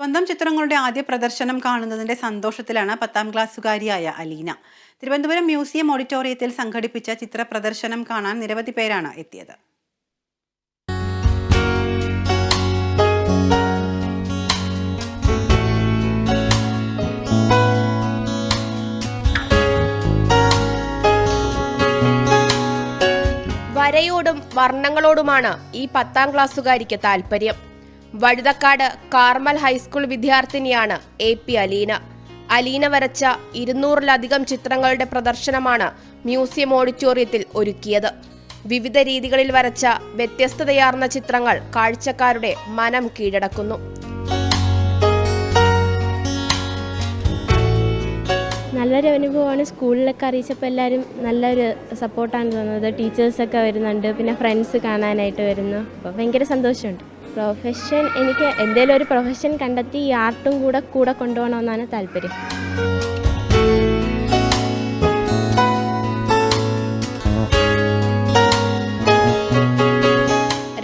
സ്വന്തം ചിത്രങ്ങളുടെ ആദ്യ പ്രദർശനം കാണുന്നതിന്റെ സന്തോഷത്തിലാണ് പത്താം ക്ലാസ്സുകാരിയായ അലീന. തിരുവനന്തപുരം മ്യൂസിയം ഓഡിറ്റോറിയത്തിൽ സംഘടിപ്പിച്ച ചിത്ര പ്രദർശനം കാണാൻ നിരവധി പേരാണ് എത്തിയത്. വരയോടും വർണങ്ങളോടുമാണ് ഈ പത്താം ക്ലാസ്സുകാരിക്ക് താല്പര്യം. വഴുതക്കാട് കാർമൽ ഹൈസ്കൂൾ വിദ്യാർത്ഥിനിയാണ് എ പി അലീന. അലീന വരച്ച ഇരുന്നൂറിലധികം ചിത്രങ്ങളുടെ പ്രദർശനമാണ് മ്യൂസിയം ഓഡിറ്റോറിയത്തിൽ ഒരുക്കിയത്. വിവിധ രീതികളിൽ വരച്ച വ്യത്യസ്തതയാർന്ന ചിത്രങ്ങൾ കാഴ്ചക്കാരുടെ മനം കീഴടക്കുന്നു. നല്ലൊരു അനുഭവമാണ്. സ്കൂളിലൊക്കെ അറിയിച്ചപ്പോൾ എല്ലാവരും നല്ലൊരു സപ്പോർട്ടാണ് തന്നത്. ടീച്ചേഴ്സൊക്കെ വരുന്നുണ്ട്. പിന്നെ ഫ്രണ്ട്സ് കാണാനായിട്ട് വരുന്നു. അപ്പോൾ ഭയങ്കര സന്തോഷമുണ്ട്. പ്രൊഫഷൻ എനിക്ക് എന്തെങ്കിലും ഒരു പ്രൊഫഷൻ കണ്ടെത്തി ഈ ആർട്ടും കൂടെ കൂടെ കൊണ്ടുപോകണമെന്നാണ് താല്പര്യം.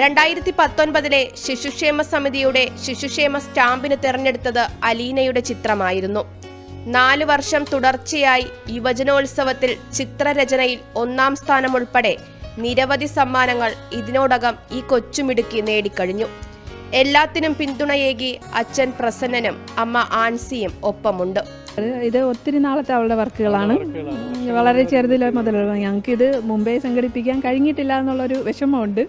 രണ്ടായിരത്തി പത്തൊൻപതിലെ ശിശുക്ഷേമ സമിതിയുടെ ശിശുക്ഷേമ സ്റ്റാമ്പിന് തിരഞ്ഞെടുത്തത് അലീനയുടെ ചിത്രമായിരുന്നു. നാല് വർഷം തുടർച്ചയായി യുവജനോത്സവത്തിൽ ചിത്രരചനയിൽ ഒന്നാം സ്ഥാനം ഉൾപ്പെടെ നിരവധി സമ്മാനങ്ങൾ ഇതിനോടകം ഈ കൊച്ചുമിടുക്കി നേടിക്കഴിഞ്ഞു. എല്ലാത്തിനും പിന്തുണയേകി അച്ഛൻ പ്രസന്നനും അമ്മ ആൻസിയും ഒപ്പമുണ്ട്. ഇത് ഒത്തിരി നാളത്തെ അവളുടെ വർക്കുകളാണ്. വളരെ ചെറുതിൽ മുതലുള്ള ഞങ്ങൾക്ക് ഇത് മുമ്പേ സംഘടിപ്പിക്കാൻ കഴിഞ്ഞിട്ടില്ല എന്നുള്ളൊരു വിഷമമുണ്ട്.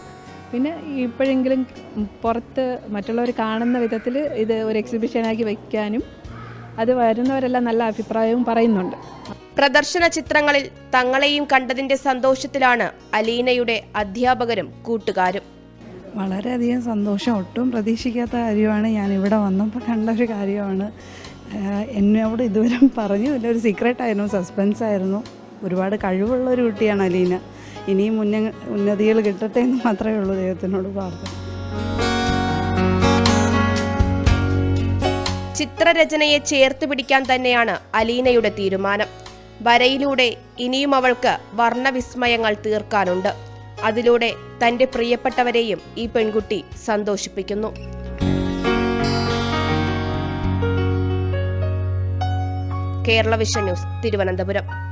പിന്നെ ഇപ്പോഴെങ്കിലും പുറത്ത് മറ്റുള്ളവർ കാണുന്ന വിധത്തിൽ ഇത് ഒരു എക്സിബിഷനാക്കി വയ്ക്കാനും അത് വരുന്നവരെല്ലാം നല്ല അഭിപ്രായവും പറയുന്നുണ്ട്. പ്രദർശന ചിത്രങ്ങളിൽ തങ്ങളെയും കണ്ടതിന്റെ സന്തോഷത്തിലാണ് അലീനയുടെ അധ്യാപകരും കൂട്ടുകാരും. വളരെയധികം സന്തോഷം. ഒട്ടും പ്രതീക്ഷിക്കാത്ത കാര്യമാണ് ഞാൻ ഇവിടെ വന്നപ്പോൾ കണ്ട ഒരു കാര്യമാണ് എന്നോട് ഇതുവരെ പറഞ്ഞില്ല ഒരു സീക്രട്ട് ആയിരുന്നു സസ്പെൻസ് ആയിരുന്നു. ഒരുപാട് കഴിവുള്ള ഒരു കുട്ടിയാണ് അലീന. ഇനിയും മുന്ന ഉന്നതികൾ കിട്ടട്ടെ എന്ന് മാത്രമേ ഉള്ളൂ ദൈവത്തിനോട് പ്രാർത്ഥന. ചിത്രരചനയെ ചേർത്ത് പിടിക്കാൻ തന്നെയാണ് അലീനയുടെ തീരുമാനം. വരയിലൂടെ ഇനിയും അവൾക്ക് വർണവിസ്മയങ്ങൾ തീർക്കാനുണ്ട്. അതിലൂടെ തന്റെ പ്രിയപ്പെട്ടവരെയും ഈ പെൺകുട്ടി സന്തോഷിപ്പിക്കുന്നു. Kerala vision news Thiruvananthapuram.